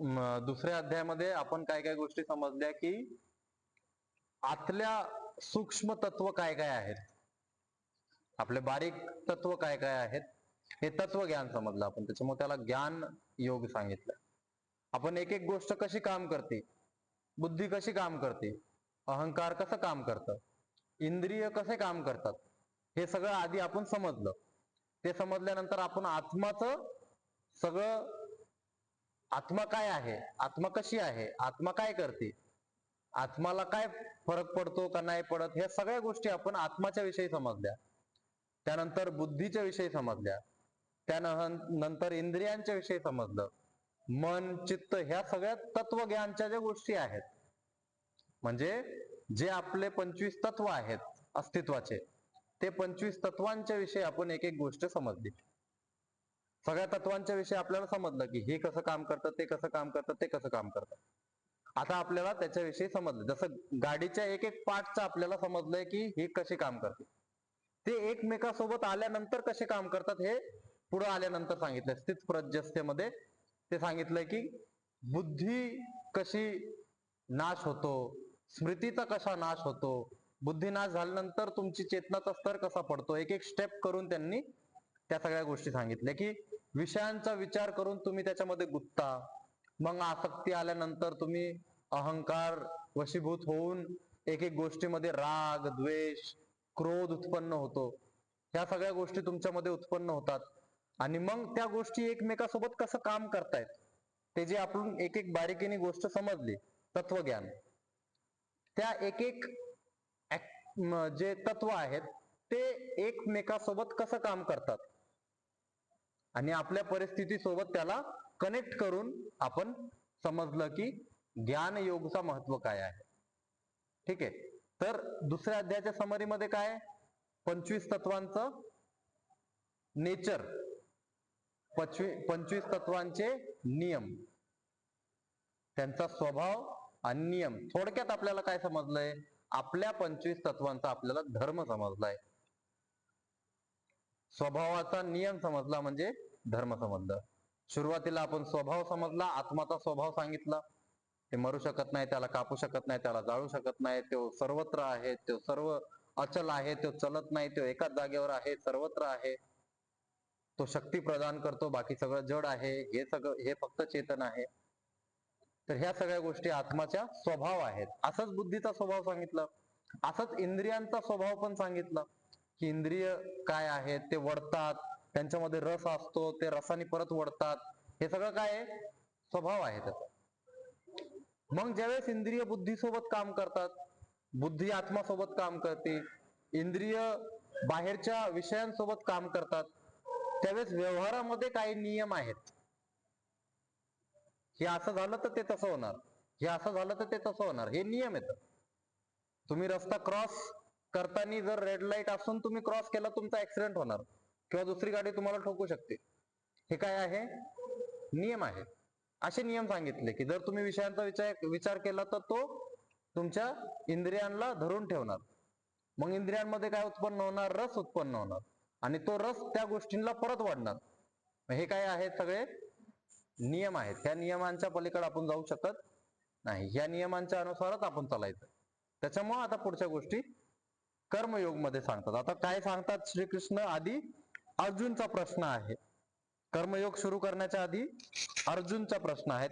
दुसऱ्या अध्यायामध्ये आपण काय काय गोष्टी समजल्या की आतल्या सूक्ष्म तत्व काय काय आहेत? आपले बारीक तत्व काय काय आहेत? हे तत्व ज्ञान समजलं आपण. त्याच्यामुळे त्याला ज्ञान योग सांगितलं. आपण एक एक गोष्ट कशी काम करते? बुद्धी कशी काम करते? अहंकार कसं काम करतं? इंद्रिय कसे काम करतात? हे सगळं आधी आपण समजलं. ते समजल्यानंतर आपण आत्माचं सगळं आत्मा काय आहे? आत्मा कशी आहे? आत्मा काय करते? आत्माला काय फरक पडतो का नाही पडत? ह्या सगळ्या गोष्टी आपण आत्माच्या विषयी समजल्या. त्यानंतर बुद्धीच्या विषयी समजल्या. त्यानंतर इंद्रियांच्या विषयी समजलं. मन चित्त ह्या सगळ्या तत्वज्ञानच्या ज्या गोष्टी आहेत म्हणजे जे आपले पंचवीस तत्व आहेत अस्तित्वाचे ते पंचवीस तत्वांच्या विषयी आपण एक एक गोष्ट समजली. सगळ्या तत्वांच्या विषयी आपल्याला समजलं की हे कसं काम करतं ते कसं काम करतं ते कसं काम करतं. आता आपल्याला त्याच्याविषयी समजलं. जसं गाडीच्या एक एक पार्टचं आपल्याला समजलंय की हे कसे काम करते. ते एकमेकासोबत आल्यानंतर कसे काम करतात हे पुढे आल्यानंतर सांगितलंय. स्थित प्रजस्तेमध्ये ते सांगितलंय की बुद्धी कशी नाश होतो स्मृतीचा कसा नाश होतो बुद्धी नाश झाल्यानंतर तुमची चेतनाचा स्तर कसा पडतो एक एक स्टेप करून त्यांनी त्या सगळ्या गोष्टी सांगितल्या की विषयांचा विचार करून तुम्ही त्याच्यामध्ये गुत्ता. मग आसक्ती आल्यानंतर तुम्ही अहंकार वशीभूत होऊन एक एक गोष्टीमध्ये राग द्वेष क्रोध उत्पन्न होतो. ह्या सगळ्या गोष्टी तुमच्यामध्ये उत्पन्न होतात. आणि मग त्या गोष्टी एकमेकासोबत कसं काम करतायत? ते जे आपण एक एक बारीकीने गोष्ट समजली तत्वज्ञान. त्या एक एक जे तत्व आहेत ते एकमेकासोबत कसं काम करतात? आणि आपल्या परिस्थितीसोबत त्याला कनेक्ट करून आपण समजलं की ज्ञान योगचा महत्त्व काय आहे. ठीक आहे? तर दुसऱ्या अध्यायाच्या समरीमध्ये काय पंचवीस तत्वांचं नेचर पंचवीस तत्वांचे नियम. त्यांचा स्वभाव आणि नियम. थोडक्यात आपल्याला काय समजलंय? आपल्या पंचवीस तत्वांचा आपल्याला धर्म समजलाय. स्वभावाचा नियम समजला म्हणजे धर्म समजलं सुरुवातीला आपण स्वभाव समजला आत्माचा स्वभाव सांगितला. ते मरू शकत नाही त्याला कापू शकत नाही त्याला जाळू शकत नाही. तो सर्वत्र आहे तो सर्व अचल आहे तो चलत नाही तो एकाच जागेवर आहे सर्वत्र आहे. तो शक्ती प्रदान करतो बाकी सगळं जड आहे हे सगळं हे फक्त चेतन आहे. तर ह्या सगळ्या गोष्टी आत्माच्या स्वभाव आहेत. असंच बुद्धीचा स्वभाव सांगितलं. असंच इंद्रियांचा स्वभाव पण सांगितलं. की इंद्रिय काय आहेत ते वडतात त्यांच्यामध्ये रस असतो ते रसाने परत वळतात. हे सगळं काय स्वभाव आहे त्याचा. मग ज्यावेळेस इंद्रिय बुद्धी सोबत काम करतात बुद्धी आत्मासोबत काम करते इंद्रिय बाहेरच्या विषयांसोबत काम करतात त्यावेळेस व्यवहारामध्ये काही नियम आहेत. हे असं झालं तर ते तसं होणार. हे असं झालं तर ते तसं होणार. हे नियम आहेत. तुम्ही रस्ता क्रॉस करताना जर रेड लाइट असून तुम्ही क्रॉस केला तुमचा ऍक्सिडेंट होणार. किंवा दुसरी गाडी तुम्हाला ठोकू शकते. हे काय आहे? नियम आहे. असे नियम सांगितले की जर तुम्ही विषयांचा विचार विचार केला तर तो तुमच्या इंद्रियांना धरून ठेवणार. मग इंद्रियांमध्ये काय उत्पन्न होणार? रस उत्पन्न होणार. आणि तो रस त्या गोष्टींना परत वाढणार. हे काय आहेत सगळे? नियम आहेत. त्या नियमांच्या पलीकडे आपण जाऊ शकत नाही. या नियमांच्या अनुसारच आपण चालायचं. त्याच्यामुळे आता पुढच्या गोष्टी कर्मयोगमध्ये सांगतात. आता काय सांगतात श्रीकृष्ण आधी? अर्जुनचा प्रश्न आहे. कर्मयोग सुरू करण्याच्या आधी अर्जुनचा प्रश्न आहे.